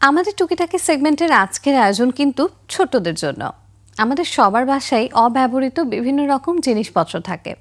আমাদের টুকিটাকি সেগমেন্টের আজকের আয়োজন কিন্তু ছোটদের জন্য। আমাদের সবার বাসায় অব্যবহৃত বিভিন্ন রকম জিনিসপত্র থাকে।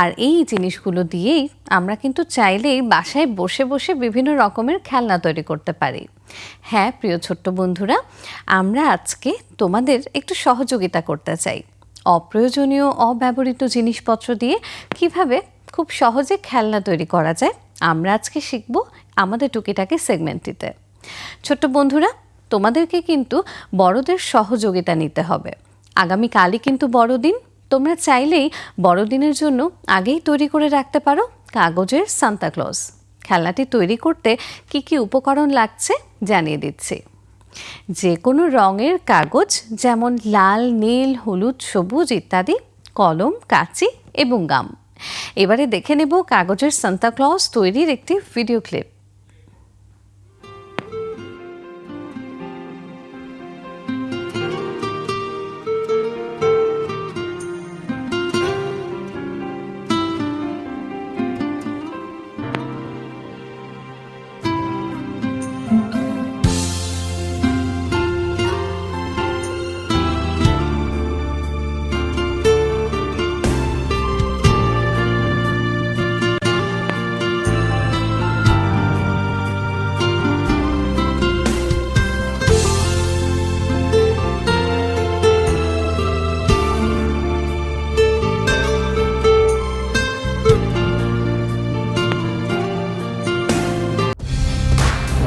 আর এই জিনিসগুলো দিয়েই আমরা কিন্তু চাইলেই বাসায় বসে বসে বিভিন্ন রকমের খেলনা তৈরি করতে পারি। হ্যাঁ প্রিয় ছোট্ট বন্ধুরা, আমরা আজকে তোমাদের একটু সহযোগিতা করতে চাই। অপ্রয়োজনীয় অব্যবহৃত জিনিসপত্র দিয়ে কীভাবে খুব সহজে খেলনা তৈরি করা যায়, আমরা আজকে শিখব আমাদের টুকিটাকি সেগমেন্টটিতে। ছোট্ট বন্ধুরা, তোমাদেরকে কিন্তু বড়দের সহযোগিতা নিতে হবে। আগামীকালই কিন্তু বড়দিন, তোমরা চাইলেই বড়দিনের জন্য আগেই তৈরি করে রাখতে পারো কাগজের সান্তাক্লজ খেলনাটি তৈরি করতে কি কি উপকরণ লাগছে জানিয়ে দিচ্ছি। যে কোনো রঙের কাগজ যেমন লাল, নীল, হলুদ, সবুজ ইত্যাদি, কলম, কাঁচি এবং গাম। এবারে দেখে নেব কাগজের সান্তাক্লজ তৈরির একটি video clip.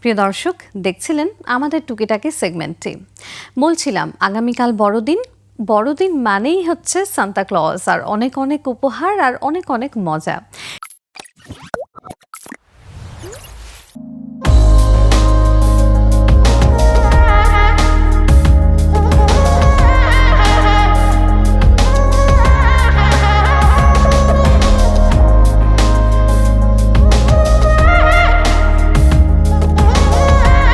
প্রিয় দর্শক, দেখছিলেন আমাদের টুকিটাকি সেগমেন্টটি। বলছিলাম, আগামীকাল বড়দিন। বড়দিন মানেই হচ্ছে সান্তা ক্লজ আর অনেক অনেক উপহার আর অনেক অনেক মজা।